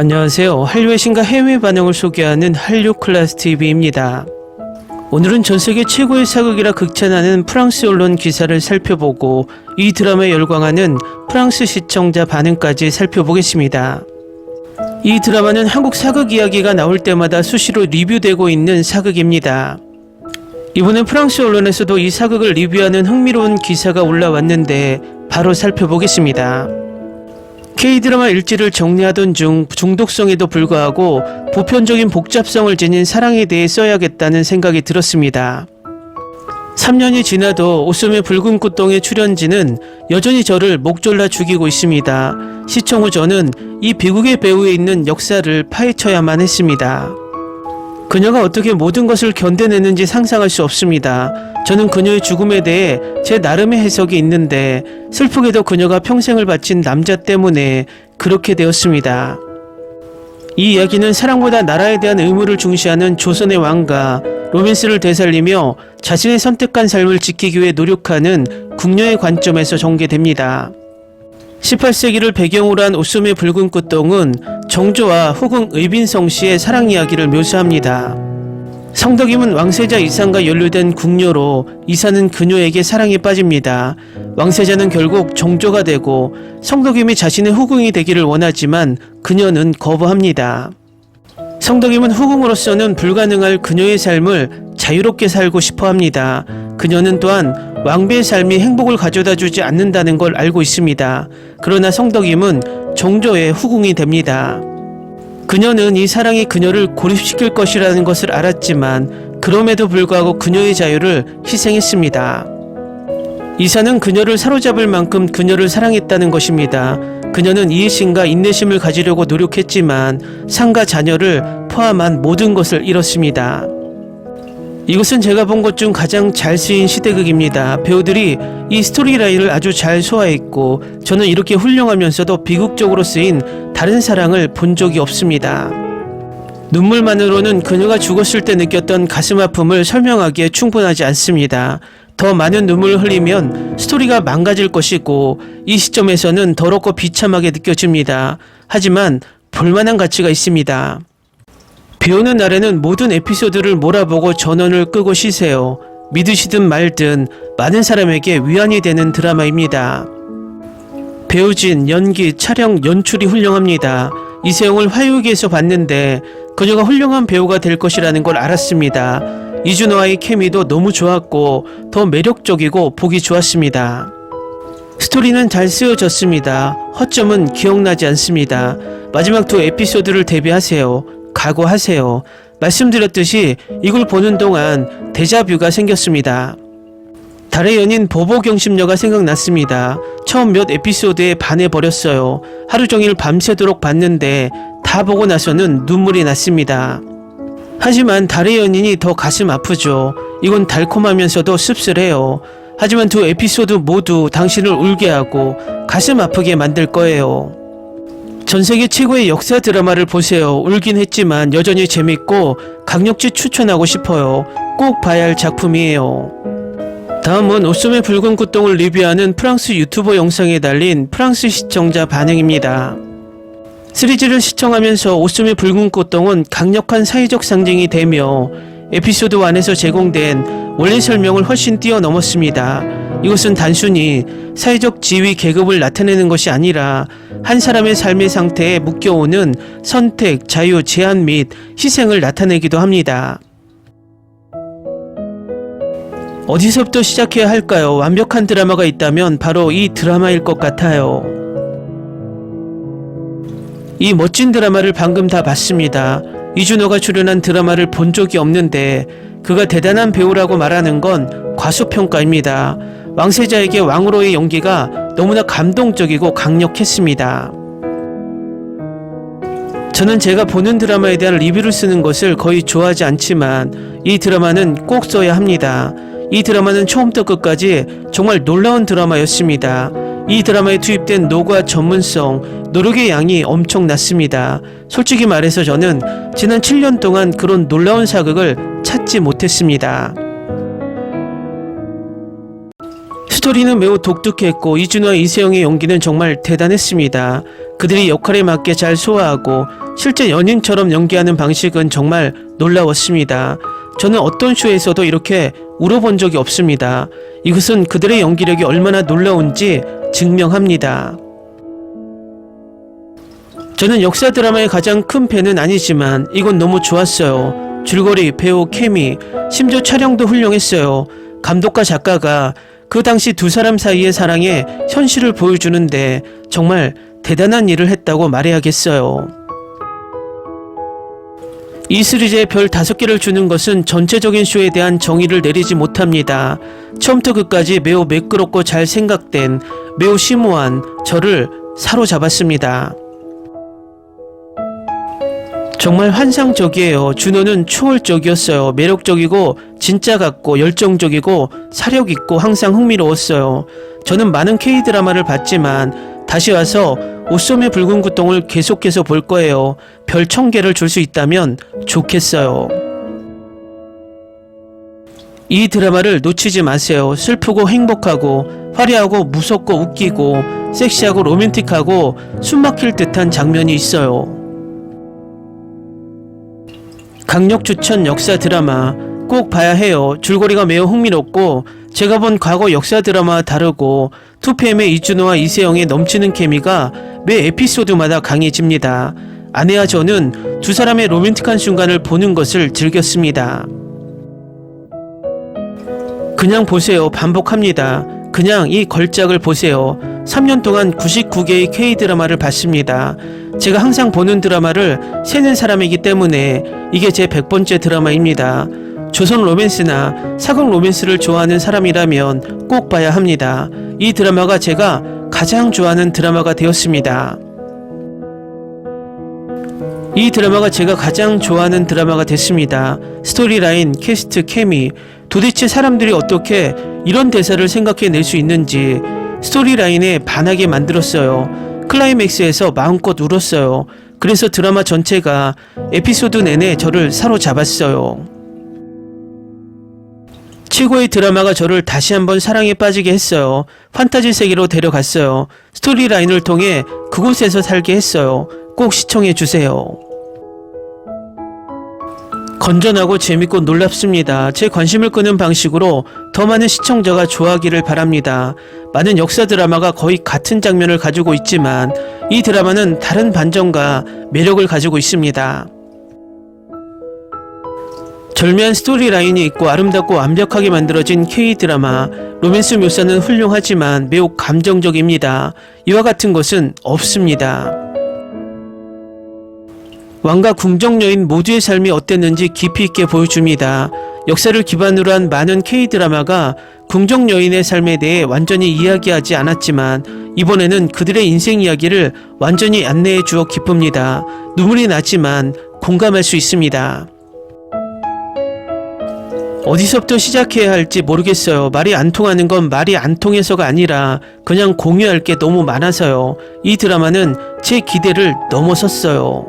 안녕하세요. 한류의 신과 해외 반응을 소개하는 한류 클래스 TV입니다. 오늘은 전 세계 최고의 사극이라 극찬하는 프랑스 언론 기사를 살펴보고 이 드라마에 열광하는 프랑스 시청자 반응까지 살펴보겠습니다. 이 드라마는 한국 사극 이야기가 나올 때마다 수시로 리뷰되고 있는 사극입니다. 이번엔 프랑스 언론에서도 이 사극을 리뷰하는 흥미로운 기사가 올라왔는데 바로 살펴보겠습니다. K드라마 일지를 정리하던 중 중독성에도 불구하고 보편적인 복잡성을 지닌 사랑에 대해 써야겠다는 생각이 들었습니다. 3년이 지나도 오숨의 붉은 꽃동의 출연진은 여전히 저를 목졸라 죽이고 있습니다. 시청 후 저는 이 비극의 배우에 있는 역사를 파헤쳐야만 했습니다. 그녀가 어떻게 모든 것을 견뎌내는지 상상할 수 없습니다. 저는 그녀의 죽음에 대해 제 나름의 해석이 있는데 슬프게도 그녀가 평생을 바친 남자 때문에 그렇게 되었습니다. 이 이야기는 사랑보다 나라에 대한 의무를 중시하는 조선의 왕가 로맨스를 되살리며 자신의 선택한 삶을 지키기 위해 노력하는 궁녀의 관점에서 전개됩니다. 18세기를 배경으로 한 오숨의 붉은 꽃동은 정조와 후궁 의빈성 씨의 사랑 이야기를 묘사합니다. 성덕임은 왕세자 이상과 연루된 궁녀로 이사는 그녀에게 사랑에 빠집니다. 왕세자는 결국 정조가 되고 성덕임이 자신의 후궁이 되기를 원하지만 그녀는 거부합니다. 성덕임은 후궁으로서는 불가능할 그녀의 삶을 자유롭게 살고 싶어 합니다. 그녀는 또한 왕비의 삶이 행복을 가져다 주지 않는다는 걸 알고 있습니다. 그러나 성덕임은 정조의 후궁이 됩니다. 그녀는 이 사랑이 그녀를 고립시킬 것이라는 것을 알았지만 그럼에도 불구하고 그녀의 자유를 희생했습니다. 이사는 그녀를 사로잡을 만큼 그녀를 사랑했다는 것입니다. 그녀는 이해심과 인내심을 가지려고 노력했지만 상과 자녀를 포함한 모든 것을 잃었습니다. 이것은 제가 본 것 중 가장 잘 쓰인 시대극입니다. 배우들이 이 스토리라인을 아주 잘 소화했고 저는 이렇게 훌륭하면서도 비극적으로 쓰인 다른 사랑을 본 적이 없습니다. 눈물만으로는 그녀가 죽었을 때 느꼈던 가슴 아픔을 설명하기에 충분하지 않습니다. 더 많은 눈물을 흘리면 스토리가 망가질 것이고 이 시점에서는 더럽고 비참하게 느껴집니다. 하지만 볼만한 가치가 있습니다. 비 오는 날에는 모든 에피소드를 몰아보고 전원을 끄고 쉬세요. 믿으시든 말든 많은 사람에게 위안이 되는 드라마입니다. 배우진, 연기, 촬영, 연출이 훌륭합니다. 이세영을 화요기에서 봤는데 그녀가 훌륭한 배우가 될 것이라는 걸 알았습니다. 이준호와의 케미도 너무 좋았고 더 매력적이고 보기 좋았습니다. 스토리는 잘 쓰여졌습니다. 허점은 기억나지 않습니다. 마지막 두 에피소드를 대비하세요. 각오하세요. 말씀드렸듯이 이걸 보는 동안 데자뷰가 생겼습니다. 달의 연인 보보경심녀가 생각났습니다. 처음 몇 에피소드에 반해버렸어요. 하루 종일 밤새도록 봤는데 다 보고 나서는 눈물이 났습니다. 하지만 달의 연인이 더 가슴 아프죠. 이건 달콤하면서도 씁쓸해요. 하지만 두 에피소드 모두 당신을 울게 하고 가슴 아프게 만들 거예요. 전 세계 최고의 역사 드라마를 보세요. 울긴 했지만 여전히 재밌고 강력히 추천하고 싶어요. 꼭 봐야 할 작품이에요. 다음은 오숨의 붉은 꽃동을 리뷰하는 프랑스 유튜버 영상에 달린 프랑스 시청자 반응입니다. 시리즈를 시청하면서 오숨의 붉은 꽃동은 강력한 사회적 상징이 되며 에피소드 1에서 제공된 원래 설명을 훨씬 뛰어넘었습니다. 이것은 단순히 사회적 지위 계급을 나타내는 것이 아니라 한 사람의 삶의 상태에 묶여오는 선택, 자유, 제한 및 희생을 나타내기도 합니다. 어디서부터 시작해야 할까요? 완벽한 드라마가 있다면 바로 이 드라마일 것 같아요. 이 멋진 드라마를 방금 다 봤습니다. 이준호가 출연한 드라마를 본 적이 없는데 그가 대단한 배우라고 말하는 건 과소평가입니다. 왕세자에게 왕으로의 연기가 너무나 감동적이고 강력했습니다. 저는 제가 보는 드라마에 대한 리뷰를 쓰는 것을 거의 좋아하지 않지만 이 드라마는 꼭 써야 합니다. 이 드라마는 처음부터 끝까지 정말 놀라운 드라마였습니다. 이 드라마에 투입된 노과 전문성, 노력의 양이 엄청났습니다. 솔직히 말해서 저는 지난 7년 동안 그런 놀라운 사극을 찾지 못했습니다. 스토리는 매우 독특했고 이준호와 이세영의 연기는 정말 대단했습니다. 그들이 역할에 맞게 잘 소화하고 실제 연인처럼 연기하는 방식은 정말 놀라웠습니다. 저는 어떤 쇼에서도 이렇게 울어본 적이 없습니다. 이것은 그들의 연기력이 얼마나 놀라운지 증명합니다. 저는 역사 드라마의 가장 큰 팬은 아니지만 이건 너무 좋았어요. 줄거리, 배우, 케미, 심지어 촬영도 훌륭했어요. 감독과 작가가 그 당시 두 사람 사이의 사랑의 현실을 보여주는데 정말 대단한 일을 했다고 말해야겠어요. 이 시리즈에 별 다섯 개를 주는 것은 전체적인 쇼에 대한 정의를 내리지 못합니다. 처음부터 끝까지 매우 매끄럽고 잘 생각된 매우 심오한 저를 사로잡았습니다. 정말 환상적이에요. 준호는 초월적이었어요. 매력적이고 진짜 같고 열정적이고 사력 있고 항상 흥미로웠어요. 저는 많은 K 드라마를 봤지만 다시 와서 옷소매 붉은 구똥을 계속해서 볼 거예요. 별 천 개를 줄 수 있다면 좋겠어요. 이 드라마를 놓치지 마세요. 슬프고 행복하고 화려하고 무섭고 웃기고 섹시하고 로맨틱하고 숨막힐 듯한 장면이 있어요. 강력 추천 역사 드라마 꼭 봐야 해요. 줄거리가 매우 흥미롭고 제가 본 과거 역사 드라마와 다르고 2PM의 이준호와 이세영의 넘치는 케미가 매 에피소드마다 강해집니다. 아내와 저는 두 사람의 로맨틱한 순간을 보는 것을 즐겼습니다. 그냥 보세요. 반복합니다. 그냥 이 걸작을 보세요. 3년 동안 99개의 K-드라마를 봤습니다. 제가 항상 보는 드라마를 세는 사람이기 때문에 이게 제 100번째 드라마입니다. 조선 로맨스나 사극 로맨스를 좋아하는 사람이라면 꼭 봐야 합니다. 이 드라마가 제가 가장 좋아하는 드라마가 되었습니다. 이 드라마가 제가 가장 좋아하는 드라마가 됐습니다. 스토리라인, 캐스트, 케미, 도대체 사람들이 어떻게 이런 대사를 생각해낼 수 있는지 스토리라인에 반하게 만들었어요. 클라이맥스에서 마음껏 울었어요. 그래서 드라마 전체가 에피소드 내내 저를 사로잡았어요. 최고의 드라마가 저를 다시 한번 사랑에 빠지게 했어요. 판타지 세계로 데려갔어요. 스토리라인을 통해 그곳에서 살게 했어요. 꼭 시청해 주세요. 건전하고 재밌고 놀랍습니다. 제 관심을 끄는 방식으로 더 많은 시청자가 좋아하기를 바랍니다. 많은 역사 드라마가 거의 같은 장면을 가지고 있지만 이 드라마는 다른 반전과 매력을 가지고 있습니다. 절묘한 스토리라인이 있고 아름답고 완벽하게 만들어진 K-드라마. 로맨스 묘사는 훌륭하지만 매우 감정적입니다. 이와 같은 것은 없습니다. 왕과 궁정 여인 모두의 삶이 어땠는지 깊이 있게 보여줍니다. 역사를 기반으로 한 많은 K-드라마가 궁정 여인의 삶에 대해 완전히 이야기하지 않았지만 이번에는 그들의 인생 이야기를 완전히 안내해 주어 기쁩니다. 눈물이 나지만 공감할 수 있습니다. 어디서부터 시작해야 할지 모르겠어요. 말이 안 통하는 건 말이 안 통해서가 아니라 그냥 공유할 게 너무 많아서요. 이 드라마는 제 기대를 넘어섰어요.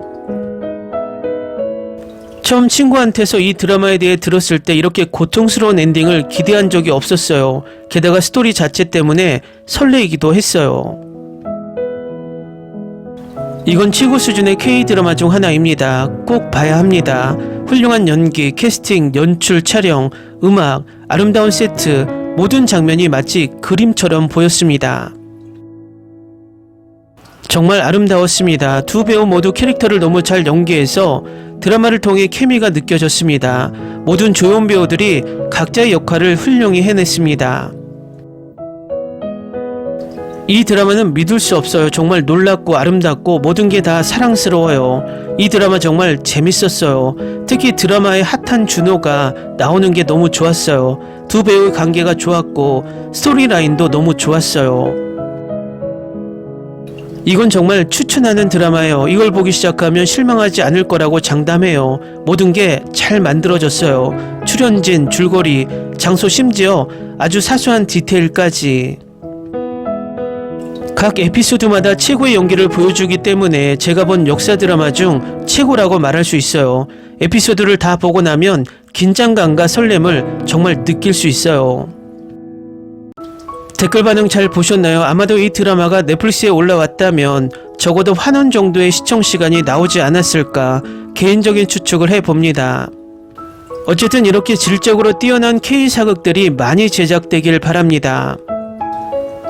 처음 친구한테서 이 드라마에 대해 들었을 때 이렇게 고통스러운 엔딩을 기대한 적이 없었어요. 게다가 스토리 자체 때문에 설레이기도 했어요. 이건 최고 수준의 K-드라마 중 하나입니다. 꼭 봐야 합니다. 훌륭한 연기, 캐스팅, 연출, 촬영, 음악, 아름다운 세트, 모든 장면이 마치 그림처럼 보였습니다. 정말 아름다웠습니다. 두 배우 모두 캐릭터를 너무 잘 연기해서 드라마를 통해 케미가 느껴졌습니다. 모든 조연 배우들이 각자의 역할을 훌륭히 해냈습니다. 이 드라마는 믿을 수 없어요. 정말 놀랍고 아름답고 모든 게 다 사랑스러워요. 이 드라마 정말 재밌었어요. 특히 드라마의 핫한 준호가 나오는 게 너무 좋았어요. 두 배우의 관계가 좋았고 스토리라인도 너무 좋았어요. 이건 정말 추천하는 드라마예요. 이걸 보기 시작하면 실망하지 않을 거라고 장담해요. 모든 게 잘 만들어졌어요. 출연진, 줄거리, 장소 심지어 아주 사소한 디테일까지. 각 에피소드마다 최고의 연기를 보여주기 때문에 제가 본 역사 드라마 중 최고라고 말할 수 있어요. 에피소드를 다 보고 나면 긴장감과 설렘을 정말 느낄 수 있어요. 댓글 반응 잘 보셨나요? 아마도 이 드라마가 넷플릭스에 올라왔다면 적어도 환원 정도의 시청 시간이 나오지 않았을까 개인적인 추측을 해봅니다. 어쨌든 이렇게 질적으로 뛰어난 K 사극들이 많이 제작되길 바랍니다.